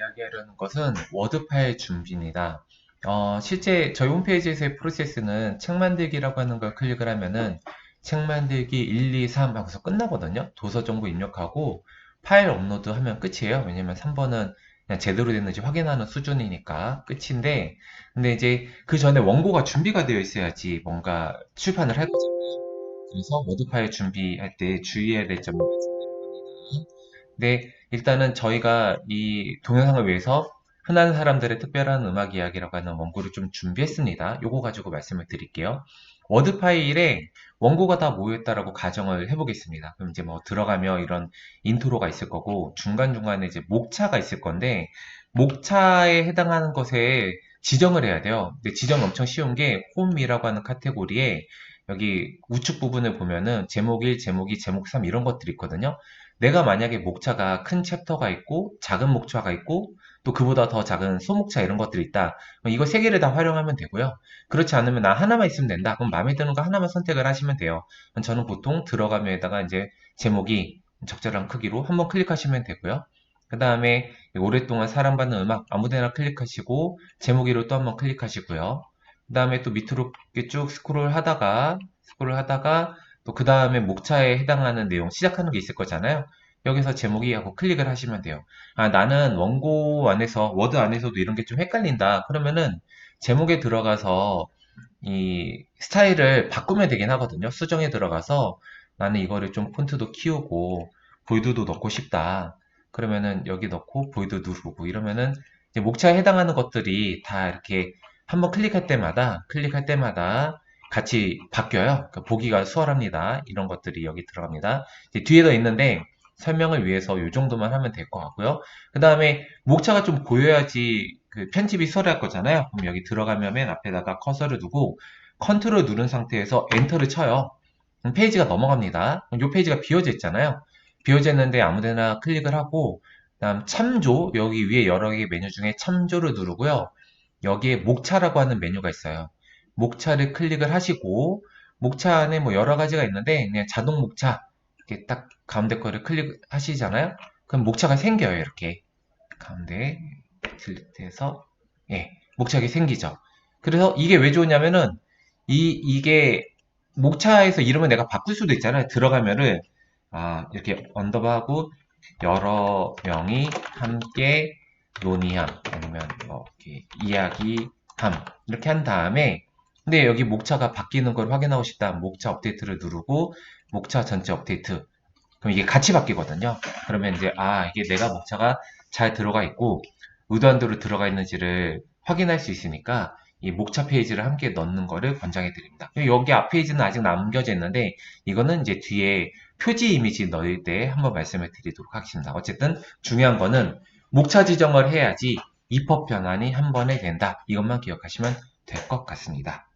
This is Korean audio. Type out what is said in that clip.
이야기하려는 것은 워드 파일 준비입니다. 어, 실제 저희 홈페이지에서의 프로세스는 책 만들기라고 하는 걸 클릭을 하면은 책 만들기 1, 2, 3 하고서 끝나거든요. 도서 정보 입력하고 파일 업로드 하면 끝이에요. 왜냐면 3번은 그냥 제대로 됐는지 확인하는 수준이니까 끝인데 근데 이제 그 전에 원고가 준비가 되어 있어야지 뭔가 출판을 할 거잖아요. 그래서 워드 파일 준비할 때 주의해야 될 점을 말씀드릴 겁니다. 네, 일단은 저희가 이 동영상을 위해서 흔한 사람들의 특별한 음악 이야기라고 하는 원고를 좀 준비했습니다. 요거 가지고 말씀을 드릴게요. 워드 파일에 원고가 다 모였다라고 가정을 해보겠습니다. 그럼 이제 뭐 들어가며 이런 인트로가 있을 거고 중간중간에 이제 목차가 있을 건데 목차에 해당하는 것에 지정을 해야 돼요. 근데 지정이 엄청 쉬운 게 홈이라고 하는 카테고리에 여기 우측 부분을 보면은 제목 1, 제목 2, 제목 3 이런 것들이 있거든요. 내가 만약에 목차가 큰 챕터가 있고 작은 목차가 있고 또 그보다 더 작은 소목차 이런 것들이 있다. 이거 세 개를 다 활용하면 되고요. 그렇지 않으면 나 하나만 있으면 된다. 그럼 마음에 드는 거 하나만 선택을 하시면 돼요. 저는 보통 들어가면에다가 이제 제목이 적절한 크기로 한번 클릭하시면 되고요. 그 다음에 오랫동안 사랑받는 음악 아무데나 클릭하시고 제목이로 또 한번 클릭하시고요. 그 다음에 또 밑으로 쭉 스크롤 하다가 스크롤 하다가 또 그 다음에 목차에 해당하는 내용 시작하는 게 있을 거잖아요. 여기서 제목이 하고 클릭을 하시면 돼요. 아, 나는 원고 안에서, 워드 안에서도 이런 게 좀 헷갈린다. 그러면은 제목에 들어가서 이 스타일을 바꾸면 되긴 하거든요. 수정에 들어가서 나는 이거를 좀 폰트도 키우고 보이드도 넣고 싶다. 그러면은 여기 넣고 보이드 누르고 이러면은 목차에 해당하는 것들이 다 이렇게 한번 클릭할 때마다 클릭할 때마다 같이 바뀌어요. 그러니까 보기가 수월합니다. 이런 것들이 여기 들어갑니다. 뒤에 더 있는데 설명을 위해서 이 정도만 하면 될 것 같고요. 그 다음에 목차가 좀 보여야지 그 편집이 수월할 거잖아요. 그럼 여기 들어가면 맨 앞에다가 커서를 두고 컨트롤 누른 상태에서 엔터를 쳐요. 그럼 페이지가 넘어갑니다. 그럼 이 페이지가 비워져 있잖아요. 비워져 있는데 아무데나 클릭을 하고 그다음 참조 여기 위에 여러 개의 메뉴 중에 참조를 누르고요. 여기에 목차라고 하는 메뉴가 있어요. 목차를 클릭을 하시고 목차 안에 뭐 여러 가지가 있는데 그냥 자동 목차 이렇게 딱 가운데 거를 클릭하시잖아요. 그럼 목차가 생겨요. 이렇게 가운데 딜리트해서 예 목차가 생기죠. 그래서 이게 왜 좋냐면은 이 이게 목차에서 이름을 내가 바꿀 수도 있잖아요. 들어가면은 아 이렇게 언더바하고 여러 명이 함께 논의함 아니면 뭐 이렇게 이야기함 이렇게 한 다음에 근데 여기 목차가 바뀌는 걸 확인하고 싶다. 목차 업데이트를 누르고 목차 전체 업데이트. 그럼 이게 같이 바뀌거든요. 그러면 이제 아 이게 내가 목차가 잘 들어가 있고 의도한 대로 들어가 있는지를 확인할 수 있으니까 이 목차 페이지를 함께 넣는 거를 권장해 드립니다. 여기 앞 페이지는 아직 남겨져 있는데 이거는 이제 뒤에 표지 이미지 넣을 때 한번 말씀을 드리도록 하겠습니다. 어쨌든 중요한 거는 목차 지정을 해야지 입법 변환이 한 번에 된다. 이것만 기억하시면 될 것 같습니다.